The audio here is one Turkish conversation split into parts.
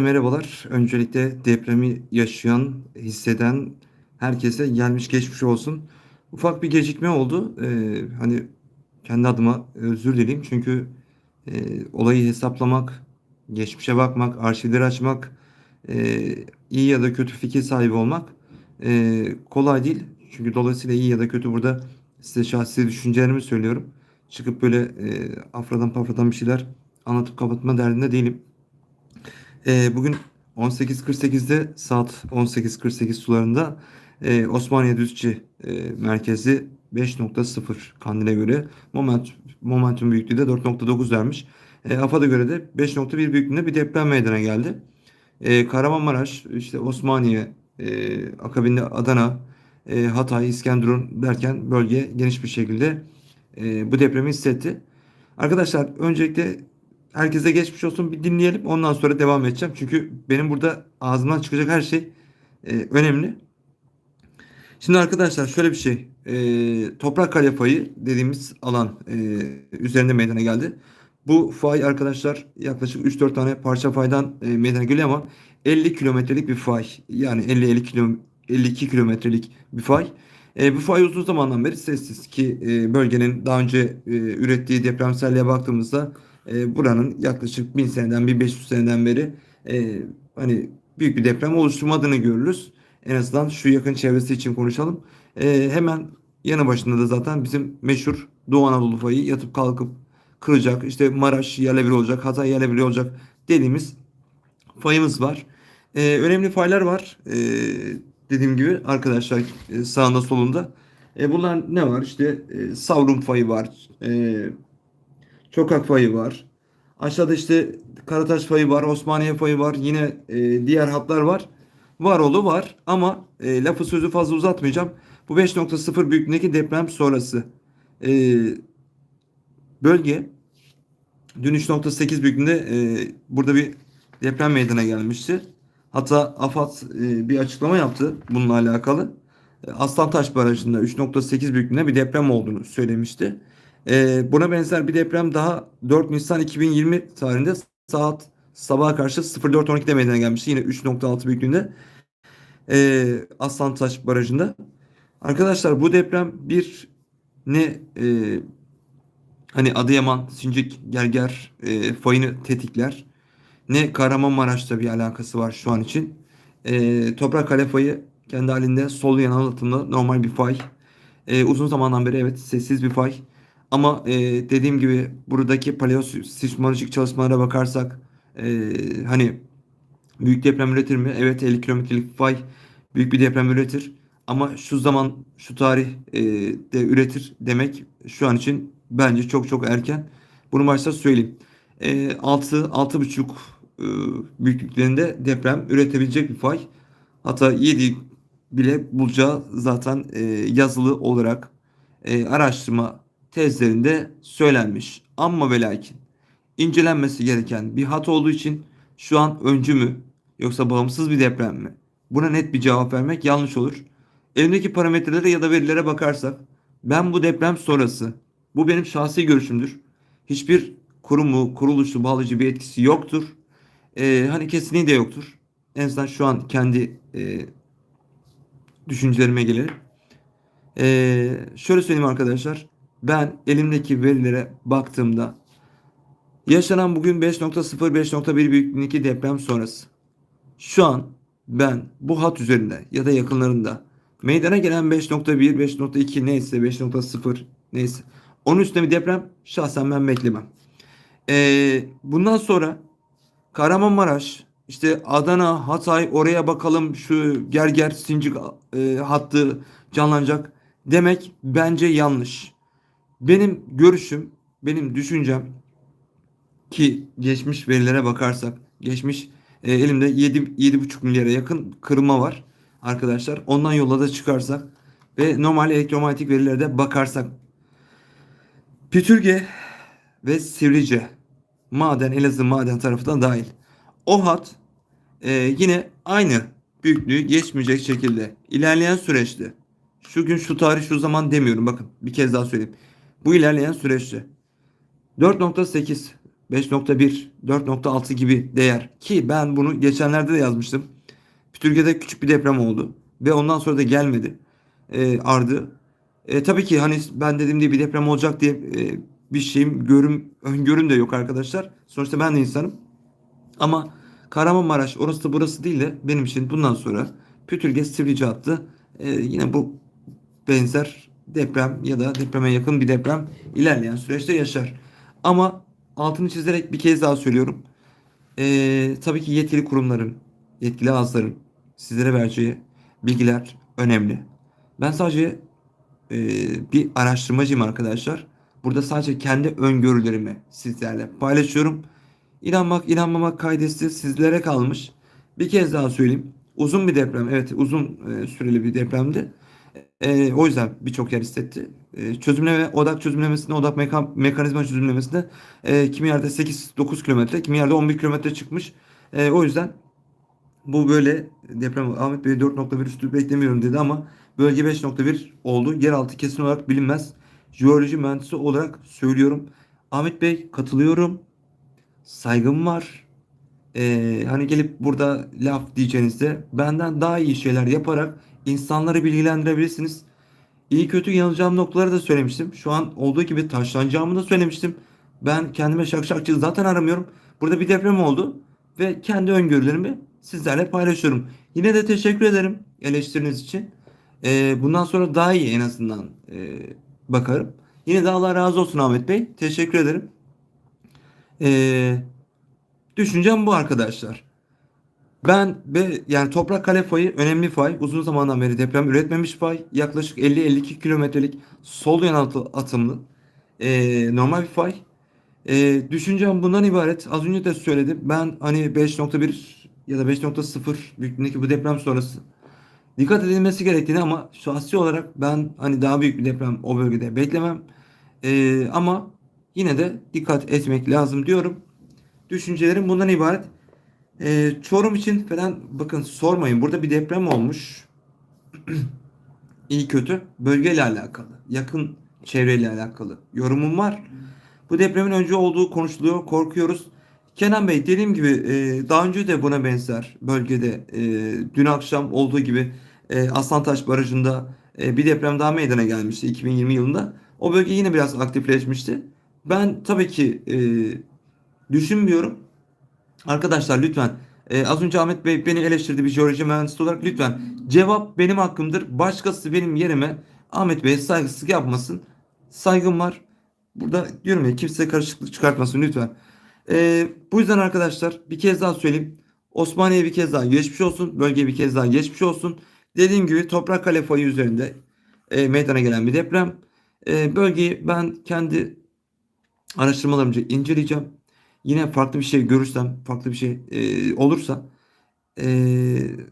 merhabalar. Öncelikle depremi yaşayan, hisseden herkese gelmiş geçmiş olsun. Ufak bir gecikme oldu. Ee, hani kendi adıma özür dileyim. Çünkü e, olayı hesaplamak, geçmişe bakmak, arşivleri açmak, e, iyi ya da kötü fikir sahibi olmak e, kolay değil. Çünkü dolayısıyla iyi ya da kötü burada size şahsi düşüncelerimi söylüyorum. Çıkıp böyle e, afradan pafradan bir şeyler anlatıp kapatma derdinde değilim. Ee, bugün 18.48'de saat 18.48 sularında e, Osmaniye Düzce e, merkezi 5.0 Kandil'e göre moment, momentum büyüklüğü de 4.9 vermiş. E, AFAD'a göre de 5.1 büyüklüğünde bir deprem meydana geldi. E, Kahramanmaraş, işte Osmaniye, e, akabinde Adana, e, Hatay, İskenderun derken bölge geniş bir şekilde e, bu depremi hissetti. Arkadaşlar öncelikle herkese geçmiş olsun bir dinleyelim ondan sonra devam edeceğim. Çünkü benim burada ağzımdan çıkacak her şey e, önemli. Şimdi arkadaşlar şöyle bir şey. E, toprak kale fayı dediğimiz alan e, üzerinde meydana geldi. Bu fay arkadaşlar yaklaşık 3-4 tane parça faydan e, meydana geliyor ama 50 kilometrelik bir fay. Yani 50-50 kilo, 52 kilometrelik bir fay. E, bu fay uzun zamandan beri sessiz ki e, bölgenin daha önce e, ürettiği depremselliğe baktığımızda e, buranın yaklaşık 1000 seneden 1500 seneden beri e, hani büyük bir deprem oluşturmadığını görürüz. En azından şu yakın çevresi için konuşalım. E, hemen yanı başında da zaten bizim meşhur Doğu Anadolu fayı yatıp kalkıp kıracak. İşte Maraş yerle bir olacak, Hatay yerle bir olacak dediğimiz fayımız var. E, önemli faylar var. E, dediğim gibi arkadaşlar e, sağında solunda. E, bunlar ne var? İşte e, Savrum fayı var. E, Çokak fayı var. Aşağıda işte Karataş fayı var, Osmaniye fayı var. Yine e, diğer hatlar var. Var oğlu var ama e, lafı sözü fazla uzatmayacağım. Bu 5.0 büyüklüğündeki deprem sonrası e, bölge dün 3.8 büyüklüğünde e, burada bir deprem meydana gelmişti. Hatta AFAD e, bir açıklama yaptı bununla alakalı. E, Aslantaş Barajı'nda 3.8 büyüklüğünde bir deprem olduğunu söylemişti. E, buna benzer bir deprem daha 4 Nisan 2020 tarihinde saat sabaha karşı 04.12'de meydana gelmişti. Yine 3.6 büyüklüğünde e, Aslantaş Barajı'nda. Arkadaşlar bu deprem bir ne e, hani Adıyaman, Sincik, Gerger e, fayını tetikler ne Kahramanmaraş'ta bir alakası var şu an için. E, Toprak Kale fayı kendi halinde sol yan anlatımda normal bir fay. E, uzun zamandan beri evet sessiz bir fay. Ama e, dediğim gibi buradaki paleosismolojik çalışmalara bakarsak e, hani büyük deprem üretir mi? Evet 50 kilometrelik fay büyük bir deprem üretir. Ama şu zaman şu tarih e, de üretir demek şu an için bence çok çok erken. Bunu başta söyleyeyim. E, 6 6,5 e, büyüklüklerinde deprem üretebilecek bir fay. Hatta 7 bile bulacağı zaten e, yazılı olarak e, araştırma tezlerinde söylenmiş. Ama ve lakin incelenmesi gereken bir hat olduğu için şu an öncü mü yoksa bağımsız bir deprem mi? Buna net bir cevap vermek yanlış olur. Elimdeki parametrelere ya da verilere bakarsak ben bu deprem sonrası bu benim şahsi görüşümdür. Hiçbir kurumu, kuruluşu, bağlayıcı bir etkisi yoktur. Ee, hani kesinliği de yoktur. En azından şu an kendi e, düşüncelerime gelir. Ee, şöyle söyleyeyim arkadaşlar. Ben elimdeki verilere baktığımda yaşanan bugün 5.0 5.1 büyüklüğündeki deprem sonrası. Şu an ben bu hat üzerinde ya da yakınlarında meydana gelen 5.1 5.2 neyse 5.0 neyse onun üstünde bir deprem şahsen ben beklemem. Ee, bundan sonra Kahramanmaraş, işte Adana, Hatay oraya bakalım şu Gerger Sincik e, hattı canlanacak demek bence yanlış. Benim görüşüm, benim düşüncem ki geçmiş verilere bakarsak geçmiş e, elimde 7 7,5 milyara yakın kırılma var arkadaşlar. Ondan yola da çıkarsak ve normal elektromanyetik verilere de bakarsak Pütürge ve Sivrice maden Elazığ maden tarafından dahil. O hat e, yine aynı büyüklüğü geçmeyecek şekilde ilerleyen süreçte şu gün şu tarih şu zaman demiyorum bakın bir kez daha söyleyeyim. Bu ilerleyen süreçte 4.8 5.1, 4.6 gibi değer ki ben bunu geçenlerde de yazmıştım. Türkiye'de küçük bir deprem oldu ve ondan sonra da gelmedi e, ardı. E, tabii ki hani ben dediğim diye bir deprem olacak diye e, bir şeyim görüm öngörüm de yok arkadaşlar. Sonuçta ben de insanım. Ama Kahramanmaraş orası da burası değil de benim için bundan sonra Pütürge Sivrice hattı e, yine bu benzer deprem ya da depreme yakın bir deprem ilerleyen süreçte yaşar. Ama altını çizerek bir kez daha söylüyorum. E, tabii ki yetkili kurumların, yetkili ağızların sizlere vereceği bilgiler önemli. Ben sadece e, bir araştırmacıyım arkadaşlar. Burada sadece kendi öngörülerimi sizlerle paylaşıyorum. İnanmak inanmamak kaydesi sizlere kalmış. Bir kez daha söyleyeyim. Uzun bir deprem. Evet uzun e, süreli bir depremdi. E, o yüzden birçok yer hissetti. E, çözümleme, odak çözümlemesinde, odak meka, mekanizma çözümlemesinde e, kimi yerde 8-9 kilometre, kimi yerde 11 kilometre çıkmış. E, o yüzden bu böyle deprem Ahmet Bey 4.1 üstü beklemiyorum dedi ama bölge 5.1 oldu. Yeraltı kesin olarak bilinmez. Jeoloji mühendisi olarak söylüyorum. Ahmet Bey katılıyorum. Saygım var. Ee, hani gelip burada laf diyeceğinizde benden daha iyi şeyler yaparak insanları bilgilendirebilirsiniz. İyi kötü yanılacağım noktaları da söylemiştim. Şu an olduğu gibi taşlanacağımı da söylemiştim. Ben kendime şakşakçı zaten aramıyorum. Burada bir deprem oldu ve kendi öngörülerimi sizlerle paylaşıyorum. Yine de teşekkür ederim eleştiriniz için. Ee, bundan sonra daha iyi en azından e, bakarım. Yine de Allah razı olsun Ahmet Bey. Teşekkür ederim. Ee, düşüncem bu arkadaşlar. Ben ve yani Toprak Kale fayı önemli fay. Uzun zamandan beri deprem üretmemiş fay. Yaklaşık 50-52 kilometrelik sol yanaltı atımlı. Ee, normal bir fay. Ee, düşüncem bundan ibaret. Az önce de söyledim. Ben hani 5.1 ya da 5.0 büyüklüğündeki bu deprem sonrası dikkat edilmesi gerektiğini ama şahsi olarak ben hani daha büyük bir deprem o bölgede beklemem. Ee, ama yine de dikkat etmek lazım diyorum. Düşüncelerim bundan ibaret. Ee, Çorum için falan bakın sormayın. Burada bir deprem olmuş. İyi kötü bölgeyle alakalı, yakın çevreyle alakalı yorumum var. Bu depremin önce olduğu konuşuluyor, korkuyoruz. Kenan Bey dediğim gibi e, daha önce de buna benzer bölgede e, dün akşam olduğu gibi e, Aslantaş Barajı'nda e, bir deprem daha meydana gelmişti 2020 yılında. O bölge yine biraz aktifleşmişti. Ben tabii ki e, düşünmüyorum. Arkadaşlar lütfen e, az önce Ahmet Bey beni eleştirdi bir jeoloji mühendisi olarak lütfen cevap benim hakkımdır. Başkası benim yerime Ahmet Bey'e saygısızlık yapmasın. Saygım var. Burada diyorum ya kimse karışıklık çıkartmasın lütfen. E, bu yüzden arkadaşlar bir kez daha söyleyeyim. Osmaniye bir kez daha geçmiş olsun. Bölgeye bir kez daha geçmiş olsun. Dediğim gibi Toprak Kale fayı üzerinde e, meydana gelen bir deprem. E, bölgeyi ben kendi araştırmalarımca inceleyeceğim. Yine farklı bir şey görürsem, farklı bir şey e, olursa e,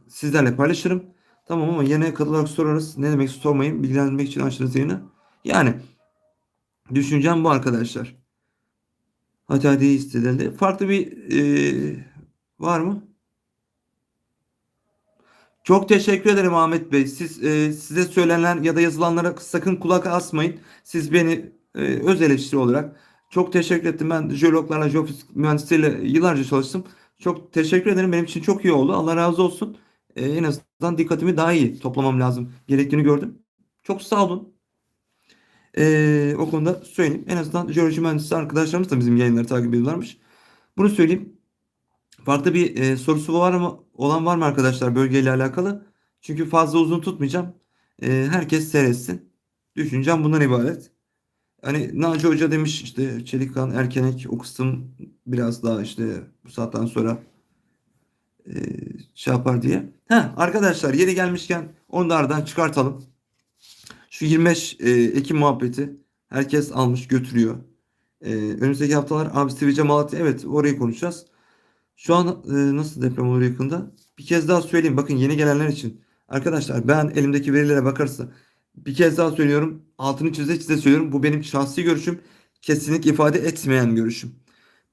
sizlerle paylaşırım. Tamam ama yine katılarak sorarız. Ne demek sormayın. Bilgilendirmek için açtınız yayını. Yani düşüncem bu arkadaşlar. Hadi hadi istedildi. Farklı bir e, var mı? Çok teşekkür ederim Ahmet Bey. Siz e, size söylenen ya da yazılanlara sakın kulak asmayın. Siz beni e, öz eleştiri olarak çok teşekkür ettim. Ben jeologlarla, jeofizik mühendisleriyle yıllarca çalıştım. Çok teşekkür ederim. Benim için çok iyi oldu. Allah razı olsun. E, en azından dikkatimi daha iyi toplamam lazım gerektiğini gördüm. Çok sağ olun. E, o konuda söyleyeyim. En azından jeoloji mühendisi arkadaşlarımız da bizim yayınları takip ediyorlarmış. Bunu söyleyeyim. Farklı bir e, sorusu var mı? Olan var mı arkadaşlar bölgeyle alakalı? Çünkü fazla uzun tutmayacağım. E, herkes seyretsin. Düşüncem bundan ibaret. Hani Naci Hoca demiş işte Çelikkan, Erkenek o kısım biraz daha işte bu saatten sonra e, şey yapar diye. Ha arkadaşlar yeri gelmişken onu da aradan çıkartalım. Şu 25 e, Ekim muhabbeti herkes almış götürüyor. E, önümüzdeki haftalar abi Sivrice Malatya evet orayı konuşacağız. Şu an e, nasıl deprem olur yakında? Bir kez daha söyleyeyim bakın yeni gelenler için. Arkadaşlar ben elimdeki verilere bakarsa bir kez daha söylüyorum. Altını çize çize söylüyorum. Bu benim şahsi görüşüm. Kesinlik ifade etmeyen görüşüm.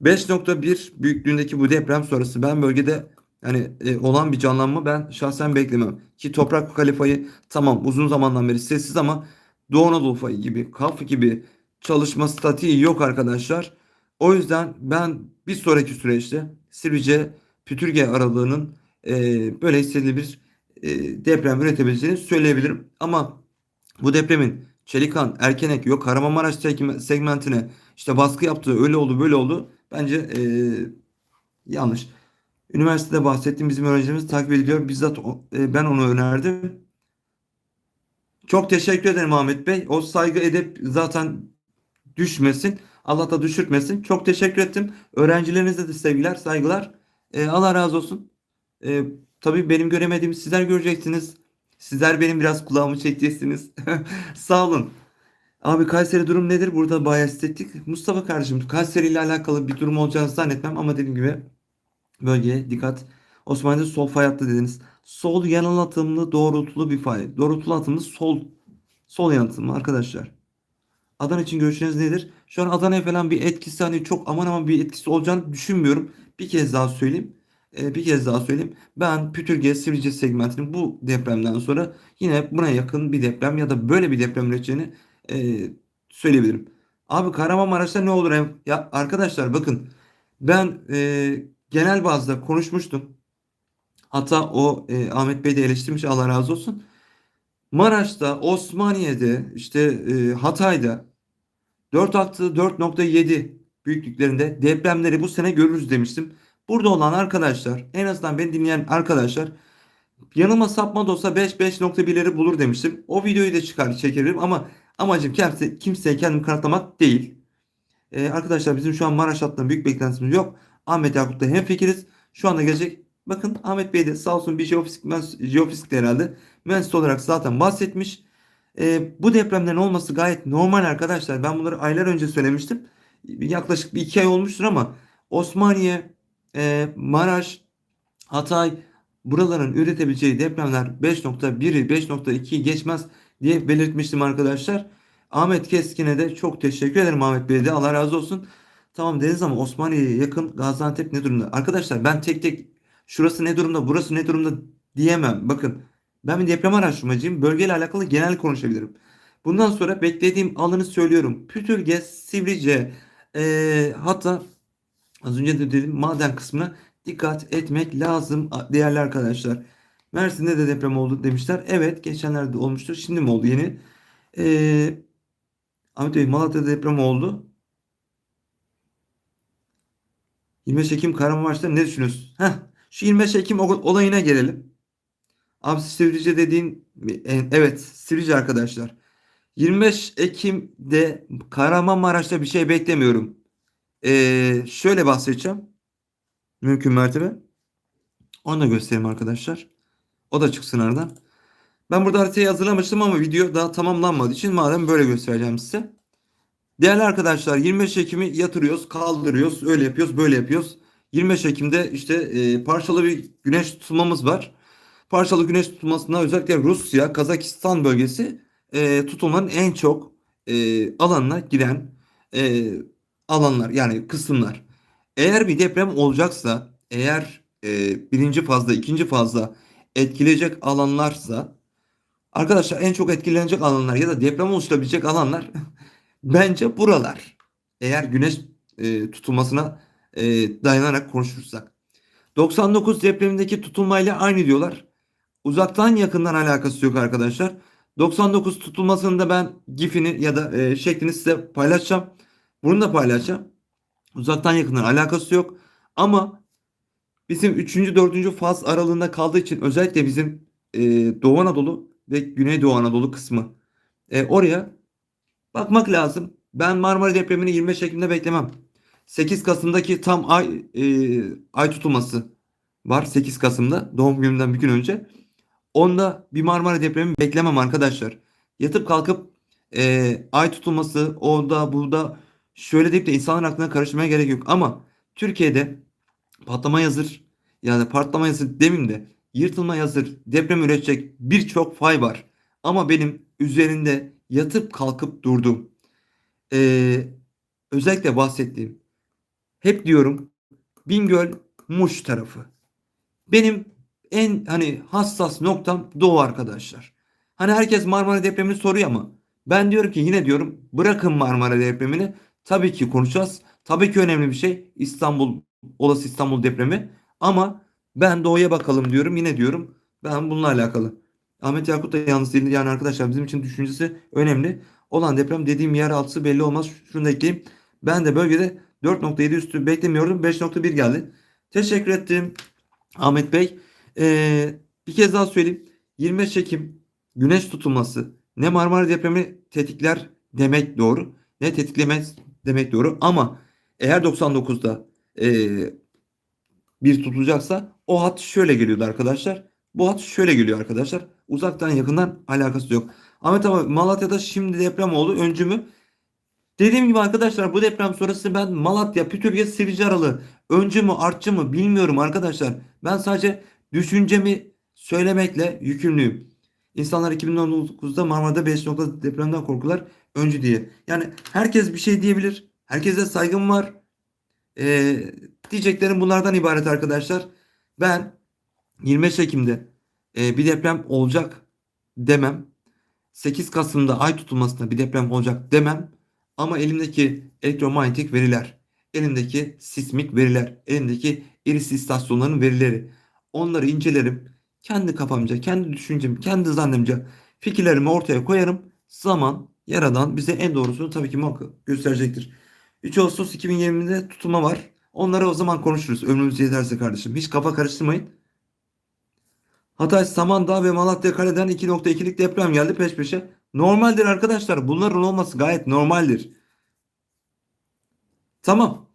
5.1 büyüklüğündeki bu deprem sonrası ben bölgede yani e, olan bir canlanma ben şahsen beklemem. Ki Toprak Kalifayı tamam uzun zamandan beri sessiz ama Doğu Anadolu fayı gibi, Kaf gibi çalışma statiği yok arkadaşlar. O yüzden ben bir sonraki süreçte Sivrice Pütürge aralığının e, böyle hissedilir bir e, deprem üretebileceğini söyleyebilirim. Ama bu depremin Çelikan, Erkenek, yok Kahramanmaraş segme- segmentine işte baskı yaptığı öyle oldu böyle oldu. Bence e, yanlış. Üniversitede bahsettiğim bizim öğrencilerimiz takip ediliyor. Bizzat o- e, ben onu önerdim. Çok teşekkür ederim Ahmet Bey. O saygı edep zaten düşmesin. Allah da düşürtmesin. Çok teşekkür ettim. Öğrencilerinize de sevgiler, saygılar. Ee, Allah razı olsun. Ee, tabii benim göremediğimi sizler göreceksiniz. Sizler benim biraz kulağımı çekeceksiniz. Sağ olun. Abi Kayseri durum nedir? Burada bayağı hissettik. Mustafa kardeşim Kayseri ile alakalı bir durum olacağını zannetmem ama dediğim gibi bölgeye dikkat. Osmanlı'da sol fay hattı dediniz. Sol yanılatımlı doğrultulu bir fay. Doğrultulu atımlı sol sol yanıtımlı arkadaşlar. Adana için görüşleriniz nedir? Şu an Adana'ya falan bir etkisi hani çok aman aman bir etkisi olacağını düşünmüyorum. Bir kez daha söyleyeyim. Ee, bir kez daha söyleyeyim. Ben Pütürge Sivrice segmentinin bu depremden sonra yine buna yakın bir deprem ya da böyle bir deprem üreteceğini e, söyleyebilirim. Abi Kahramanmaraş'ta ne olur? Ya arkadaşlar bakın ben e, genel bazda konuşmuştum. Hatta o e, Ahmet Bey de eleştirmiş Allah razı olsun. Maraş'ta, Osmaniye'de, işte e, Hatay'da 4 artı 4.7 büyüklüklerinde depremleri bu sene görürüz demiştim. Burada olan arkadaşlar, en azından beni dinleyen arkadaşlar yanıma sapma da olsa 5-5.1'leri bulur demiştim. O videoyu da çıkar çekerim ama amacım kimse, kimseye kendimi kanıtlamak değil. Ee, arkadaşlar bizim şu an Maraş hattında büyük beklentimiz yok. Ahmet Yakup'ta hemfikiriz. Şu anda gelecek. Bakın Ahmet Bey de sağ olsun bir jeofizik, jeofizik de herhalde mühendis olarak zaten bahsetmiş. Ee, bu depremlerin olması gayet normal arkadaşlar. Ben bunları aylar önce söylemiştim. Yaklaşık bir iki ay olmuştur ama Osmaniye, e, Maraş, Hatay buraların üretebileceği depremler 5.1'i 5.2'yi geçmez diye belirtmiştim arkadaşlar. Ahmet Keskin'e de çok teşekkür ederim Ahmet Bey'e de Allah razı olsun. Tamam dediniz ama Osmaniye'ye yakın Gaziantep ne durumda? Arkadaşlar ben tek tek şurası ne durumda burası ne durumda diyemem. Bakın ben bir deprem araştırmacıyım. Bölgeyle alakalı genel konuşabilirim. Bundan sonra beklediğim alanı söylüyorum. Pütürge, Sivrice eee, hatta az önce de dedim maden kısmına dikkat etmek lazım değerli arkadaşlar. Mersin'de de deprem oldu demişler. Evet geçenlerde olmuştur. Şimdi mi oldu yeni? Eee Ahmet Bey Malatya'da deprem oldu. 25 Ekim Kahramanmaraş'ta ne düşünüyorsunuz? Heh, şu 25 Ekim olayına gelelim. Abi Sivrice dediğin e, evet Sivrice arkadaşlar. 25 Ekim'de Kahramanmaraş'ta bir şey beklemiyorum. Ee, şöyle bahsedeceğim. Mümkün mertebe. Onu da göstereyim arkadaşlar. O da çıksın aradan. Ben burada haritayı hazırlamıştım ama video daha tamamlanmadığı için madem böyle göstereceğim size. Değerli arkadaşlar 25 Ekim'i yatırıyoruz, kaldırıyoruz, öyle yapıyoruz, böyle yapıyoruz. 25 Ekim'de işte e, parçalı bir güneş tutulmamız var. Parçalı güneş tutulmasında özellikle Rusya, Kazakistan bölgesi e, tutulmanın en çok e, alanına giren e, alanlar yani kısımlar. Eğer bir deprem olacaksa, eğer e, birinci fazla, ikinci fazla etkileyecek alanlarsa arkadaşlar en çok etkilenecek alanlar ya da deprem oluşturabilecek alanlar bence buralar. Eğer güneş e, tutulmasına e, dayanarak konuşursak. 99 depremindeki tutulmayla aynı diyorlar. Uzaktan yakından alakası yok arkadaşlar. 99 tutulmasını da ben gifini ya da e, şeklini size paylaşacağım. Bunu da paylaşacağım. Uzaktan yakından alakası yok. Ama bizim 3. 4. faz aralığında kaldığı için özellikle bizim e, Doğu Anadolu ve Güneydoğu Anadolu kısmı e, oraya bakmak lazım. Ben Marmara depremini 25 Ekim'de beklemem. 8 Kasım'daki tam ay e, ay tutulması var 8 Kasım'da doğum günümden bir gün önce. Onda bir Marmara depremi beklemem arkadaşlar. Yatıp kalkıp e, ay tutulması orada burada şöyle deyip de insanların aklına karıştırmaya gerek yok. Ama Türkiye'de patlama hazır yani patlama hazır demeyeyim de yırtılma hazır deprem üretecek birçok fay var. Ama benim üzerinde yatıp kalkıp durdum. E, özellikle bahsettiğim hep diyorum Bingöl Muş tarafı. Benim en hani hassas noktam Doğu arkadaşlar. Hani herkes Marmara depremini soruyor ama ben diyorum ki yine diyorum bırakın Marmara depremini. Tabii ki konuşacağız. Tabii ki önemli bir şey İstanbul olası İstanbul depremi ama ben doğuya bakalım diyorum yine diyorum ben bununla alakalı. Ahmet Yakut da yalnız değil yani arkadaşlar bizim için düşüncesi önemli. Olan deprem dediğim yer altısı belli olmaz. Şunu da ekleyeyim. Ben de bölgede 4.7 üstü beklemiyordum. 5.1 geldi. Teşekkür ettim Ahmet Bey. Ee, bir kez daha söyleyeyim. 25 Ekim güneş tutulması ne Marmara depremi tetikler demek doğru ne tetiklemez demek doğru ama eğer 99'da ee, bir tutulacaksa o hat şöyle geliyordu arkadaşlar. Bu hat şöyle geliyor arkadaşlar. Uzaktan yakından alakası yok. Ahmet ama Malatya'da şimdi deprem oldu. Öncü mü? Dediğim gibi arkadaşlar bu deprem sonrası ben Malatya, Pütürge, Sivrice aralığı öncü mü artçı mı bilmiyorum arkadaşlar. Ben sadece düşüncemi söylemekle yükümlüyüm. İnsanlar 2019'da Marmara'da 5 nokta depremden korkular öncü diye. Yani herkes bir şey diyebilir. Herkese saygım var. Ee, diyeceklerim bunlardan ibaret arkadaşlar. Ben 25 Ekim'de e, bir deprem olacak demem. 8 Kasım'da ay tutulmasında bir deprem olacak demem. Ama elimdeki elektromanyetik veriler, elimdeki sismik veriler, elimdeki iris istasyonlarının verileri. Onları incelerim. Kendi kafamca, kendi düşüncem, kendi zannımca fikirlerimi ortaya koyarım. Zaman yaradan bize en doğrusunu tabii ki muhakkak gösterecektir. 3 Ağustos 2020'de tutulma var. Onları o zaman konuşuruz. Ömrümüz yeterse kardeşim. Hiç kafa karıştırmayın. Hatay, Samandağ ve Malatya Kale'den 2.2'lik deprem geldi peş peşe. Normaldir arkadaşlar. Bunların olması gayet normaldir. Tamam.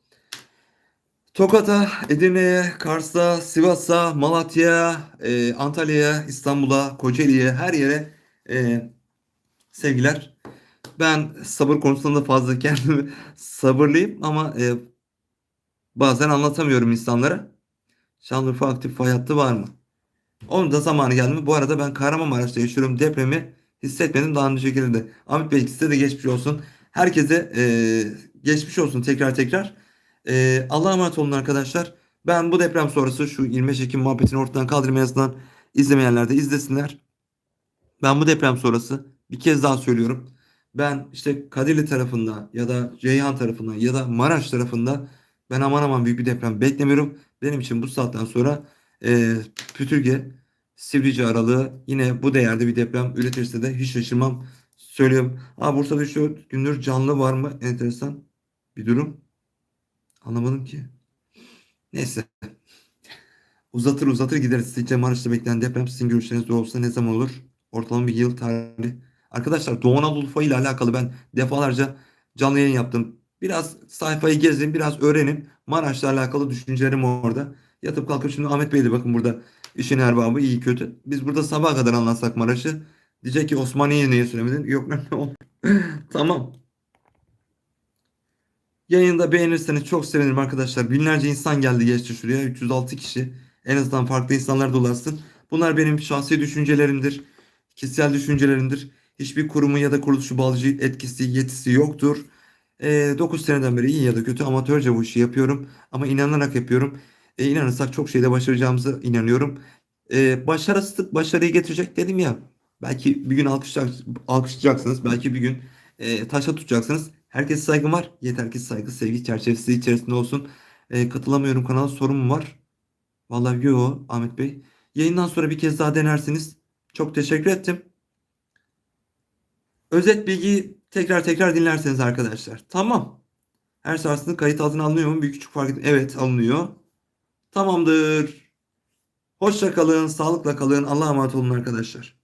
Tokat'a, Edirne'ye, Kars'a, Sivas'a, Malatya'ya, e, Antalya'ya, İstanbul'a, Kocaeli'ye her yere e, sevgiler. Ben sabır konusunda fazla kendimi sabırlıyım ama e, bazen anlatamıyorum insanlara. Şanlıurfa aktif fay hattı var mı? Onun da zamanı geldi mi? Bu arada ben Kahramanmaraş'ta yaşıyorum. Depremi hissetmedim daha önce şekilde. Ahmet Bey size de geçmiş olsun. Herkese e, geçmiş olsun tekrar tekrar. E, Allah'a emanet olun arkadaşlar. Ben bu deprem sonrası şu 25 Ekim muhabbetini ortadan kaldırmaya yazılan izlemeyenler de izlesinler. Ben bu deprem sonrası bir kez daha söylüyorum. Ben işte Kadirli tarafında ya da Ceyhan tarafından ya da Maraş tarafında ben aman aman büyük bir deprem beklemiyorum. Benim için bu saatten sonra e, Pütürge, Sivrice aralığı yine bu değerde bir deprem üretirse de hiç şaşırmam. Söylüyorum. Aa, Bursa'da 3-4 gündür canlı var mı? Enteresan bir durum. Anlamadım ki. Neyse. Uzatır uzatır gideriz. Sizce Maraş'ta beklenen deprem sizin görüşleriniz olsa ne zaman olur? Ortalama bir yıl tarihi. Arkadaşlar Doğu Anadolu ile alakalı ben defalarca canlı yayın yaptım. Biraz sayfayı gezin, biraz öğrenin. Maraş'la alakalı düşüncelerim orada. Yatıp kalkıp şimdi Ahmet Bey de bakın burada işin erbabı iyi kötü. Biz burada sabaha kadar anlatsak Maraş'ı. Diyecek ki Osmaniye'yi niye söylemedin? Yok ne tamam. Yayında beğenirseniz çok sevinirim arkadaşlar. Binlerce insan geldi geçti şuraya. 306 kişi. En azından farklı insanlar da ulaşsın. Bunlar benim şahsi düşüncelerimdir. Kişisel düşüncelerimdir. Hiçbir kurumu ya da kuruluşu bağlayıcı etkisi, yetisi yoktur. E, 9 seneden beri iyi ya da kötü amatörce bu işi yapıyorum. Ama inanarak yapıyorum. E, inanırsak çok şeyde başaracağımıza inanıyorum. E, başarısızlık başarıyı getirecek dedim ya. Belki bir gün alkışlayacak, alkışlayacaksınız. Belki bir gün e, taşa tutacaksınız. Herkese saygım var. Yeter ki saygı, sevgi çerçevesi içerisinde olsun. E, katılamıyorum kanal sorun var? Vallahi yo Ahmet Bey. Yayından sonra bir kez daha denersiniz. Çok teşekkür ettim. Özet bilgiyi tekrar tekrar dinlerseniz arkadaşlar. Tamam. Her sarsıntı kayıt altına alınıyor mu? Büyük küçük fark etmiyor. Evet alınıyor. Tamamdır. Hoşça kalın, sağlıkla kalın. Allah'a emanet olun arkadaşlar.